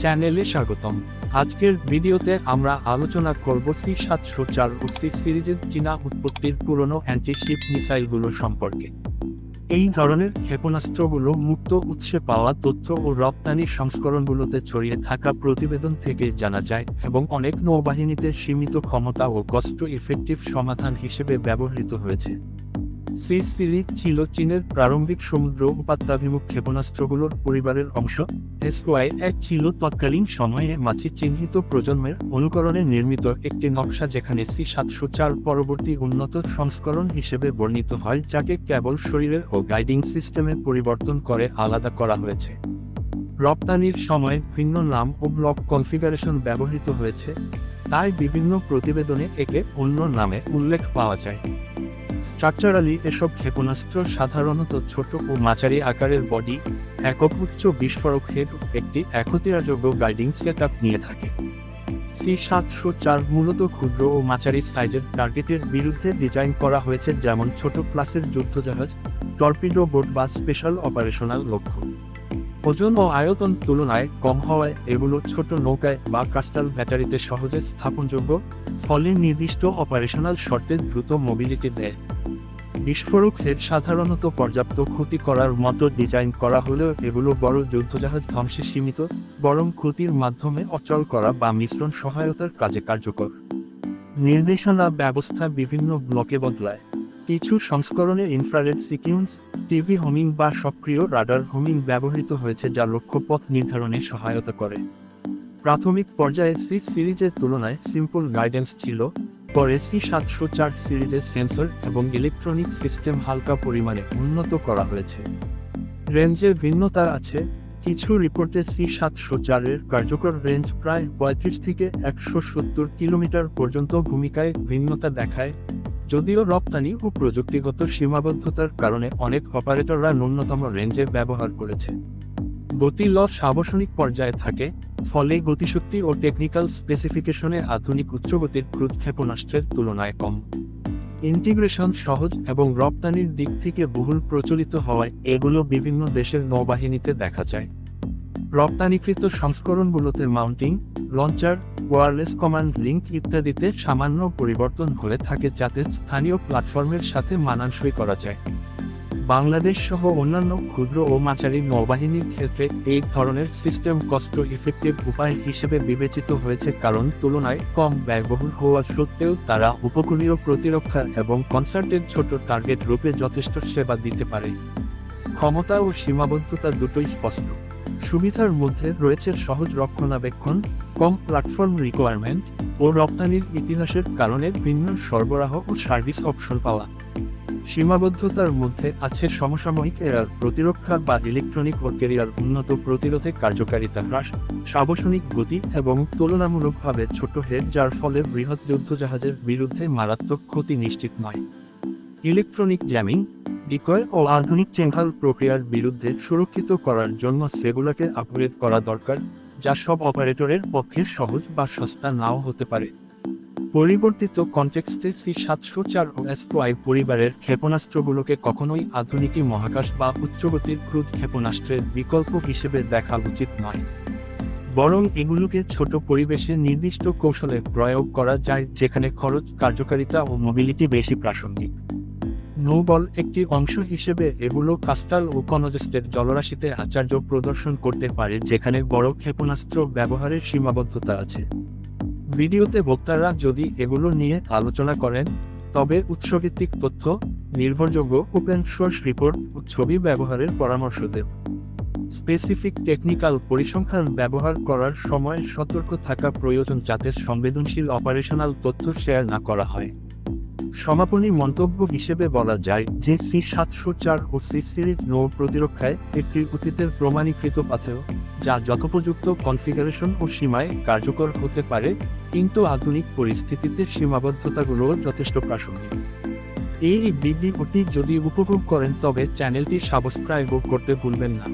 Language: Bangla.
চ্যানেলে স্বাগতম। আজকের ভিডিওতে আমরা আলোচনা করব সি সাতশো চার ও সি সিরিজের চীনা উৎপত্তির পুরনো অ্যান্টিশিপ মিসাইলগুলো সম্পর্কে। এই ধরনের ক্ষেপণাস্ত্রগুলো মুক্ত উৎসে পাওয়া তথ্য ও রপ্তানি সংস্করণগুলোতে ছড়িয়ে থাকা প্রতিবেদন থেকে জানা যায় এবং অনেক নৌবাহিনীতে সীমিত ক্ষমতা ও কষ্ট ইফেক্টিভ সমাধান হিসেবে ব্যবহৃত হয়েছে। সি সিরিজ ছিল চীনের প্রারম্ভিক সমুদ্র উপাত্তাভিমুখ ক্ষেপণাস্ত্রগুলোর পরিবারের অংশ। এসওয়াই এক ছিল তৎকালীন সময়ে মাছি চিহ্নিত প্রজন্মের অনুকরণে নির্মিত একটি নকশা যেখানে সি সাতশো চার পরবর্তী উন্নত সংস্করণ হিসেবে বর্ণিত হয়, যাকে কেবল শরীরের ও গাইডিং সিস্টেমে পরিবর্তন করে আলাদা করা হয়েছে। রপ্তানির সময় ভিন্ন নাম ও ব্লক কনফিগারেশন ব্যবহৃত হয়েছে। তাই বিভিন্ন প্রতিবেদনে একে অন্য নামে উল্লেখ পাওয়া যায়। স্ট্রাকচারালি এসব ক্ষেপণাস্ত্র সাধারণত ছোট ও মাঝারি আকারের বডি, একক উচ্চ বিস্ফোরক হেড, একটি একতিরাযোগ্য গাইডিং সেট নিয়ে থাকে। সি সাতশো চার মূলত ক্ষুদ্র ও মাঝারি সাইজের টার্গেটের বিরুদ্ধে ডিজাইন করা হয়েছে যেমন ছোট ক্লাসের যুদ্ধজাহাজ, টর্পিডো বোট বা স্পেশাল অপারেশনাল লক্ষ্য। ওজন ও আয়তন তুলনায় কম হওয়ায় এগুলো ছোট নৌকায় বা কাস্টাল ব্যাটারিতে সহজে স্থাপনযোগ্য, ফলে নির্দিষ্ট অপারেশনাল শর্তে দ্রুত মোবিলিটি দেয়। বিস্ফোরক হেড সাধারণত পর্যাপ্ত ক্ষতি করার মতো ডিজাইন করা হলেও এগুলো বড় যুদ্ধজাহাজ ধ্বংসে সীমিত, বরং ক্ষতির মাধ্যমে অচল করা বা মিশ্রণ সহায়তার কাজে কার্যকর। নির্দেশনা ব্যবস্থা বিভিন্ন ব্লকে বদলায়। কিছু সংস্করণে ইনফ্রারেড সিকিউন্স টিভি হোমিং বা সক্রিয় রাডার হোমিং ব্যবহৃত হয়েছে যা লক্ষ্যপথ নির্ধারণে সহায়তা করে। প্রাথমিক পর্যায়ে সি সিরিজের তুলনায় সিম্পল গাইডেন্স ছিল পরে সি সাতশো চার সিরিজের সেন্সর এবং ইলেকট্রনিক সিস্টেম হালকা পরিমাণে উন্নত করা হয়েছে। রেঞ্জের ভিন্নতা আছে। কিছু রিপোর্টে সি সাতশো চারের কার্যকর রেঞ্জ প্রায় পঁয়ত্রিশ থেকে একশো সত্তর কিলোমিটার পর্যন্ত ভূমিকায় ভিন্নতা দেখায়, যদিও রপ্তানি ও প্রযুক্তিগত সীমাবদ্ধতার কারণে অনেক অপারেটররা ন্যূনতম রেঞ্জে ব্যবহার করেছে। গতি লস আবশ্যনিক পর্যায়ে থাকে, ফলে গতিশক্তি ও টেকনিক্যাল স্পেসিফিকেশনে আধুনিক উচ্চগতির ক্রুজ ক্ষেপণাস্ত্রের তুলনায় কম। ইন্টিগ্রেশন সহজ এবং রপ্তানির দিক থেকে বহুল প্রচলিত হওয়ায় এগুলো বিভিন্ন দেশের নৌবাহিনীতে দেখা যায়। রপ্তানিকৃত সংস্করণগুলোতে mounting, launcher, wireless command link ইত্যাদিতে সামান্য পরিবর্তন হয়ে থাকে যাতে স্থানীয় প্ল্যাটফর্মের সাথে মানানসই করা যায়। বাংলাদেশ সহ অন্যান্য ক্ষুদ্র ও মাঝারি নৌবাহিনীর ক্ষেত্রে এই ধরনের সিস্টেম কষ্ট ইফেক্টিভ উপায় হিসেবে বিবেচিত হয়েছে কারণ তুলনায় কম ব্যয়বহুল হওয়া সত্ত্বেও তারা উপকূলীয় প্রতিরক্ষা এবং কনসার্টের ছোট টার্গেট রূপে যথেষ্ট সেবা দিতে পারে। ক্ষমতা ও সীমাবদ্ধতা দুটোই স্পষ্ট। সুবিধার মধ্যে রয়েছে সহজ রক্ষণাবেক্ষণ, কম প্ল্যাটফর্ম রিকোয়ারমেন্ট ও রপ্তানির ইতিহাসের কারণে ভিন্ন সরবরাহ ও সার্ভিস অপশন পাওয়া। সীমাবদ্ধতার মধ্যে আছে সমসাময়িক এরার প্রতিরক্ষা বা ইলেকট্রনিক ও উন্নত প্রতিরোধে কার্যকারিতা হ্রাস, সাবসনিক গতি এবং তুলনামূলকভাবে ছোট হেড যার ফলে বৃহৎ যুদ্ধজাহাজের বিরুদ্ধে মারাত্মক ক্ষতি নিশ্চিত নয়। ইলেকট্রনিক জ্যামিং ডিকয় ও আধুনিক চেঙ্গাল প্রক্রিয়ার বিরুদ্ধে সুরক্ষিত করার জন্য সেগুলোকে আপগ্রেড করা দরকার, যা সব অপারেটরের পক্ষে সহজ বা সস্তা নাও হতে পারে। পরিবর্তিত কনটেক্সটে সি সাতশো চার ও এসওয়াই পরিবারের ক্ষেপণাস্ত্রগুলোকে কখনোই আধুনিকী মহাকাশ বা উচ্চগতির ক্রুদ ক্ষেপণাস্ত্রের বিকল্প হিসেবে দেখা উচিত নয়। বরং এগুলোকে ছোট পরিবেশে নির্দিষ্ট কৌশলে প্রয়োগ করা যায়, যেখানে খরচ, কার্যকারিতা ও মোবিলিটি বেশি প্রাসঙ্গিক। নৌবল একটি অংশ হিসেবে এগুলো কাস্টাল ও কনজেস্টের জলরাশিতে আচার্য প্রদর্শন করতে পারে, যেখানে বড় ক্ষেপণাস্ত্র ব্যবহারের সীমাবদ্ধতা আছে। ভিডিওতে বক্তারা যদি এগুলো নিয়ে আলোচনা করেন, তবে উৎসভিত্তিক তথ্য, নির্ভরযোগ্য ওপেন সোর্স রিপোর্ট ও ছবি ব্যবহারের পরামর্শ দেব স্পেসিফিক টেকনিক্যাল পরিসংখ্যান ব্যবহার করার সময় সতর্ক থাকা প্রয়োজন যাতে সংবেদনশীল অপারেশনাল তথ্য শেয়ার না করা হয়। সমাপনী মন্তব্য হিসেবে বলা যায় যে সি সাতশো চার ও সি সিরিজ নৌ প্রতিরক্ষায় একটি অতীতের প্রমাণীকৃত পাথেয়, যা যথোপযুক্ত কনফিগারেশন ও সীমায় কার্যকর হতে পারে কিন্তু আধুনিক পরিস্থিতিতে সীমাবদ্ধতাগুলো যথেষ্ট প্রাসঙ্গিক। এই ভিডিওটি যদি উপভোগ করেন, তবে চ্যানেলটি সাবস্ক্রাইব করতে ভুলবেন না।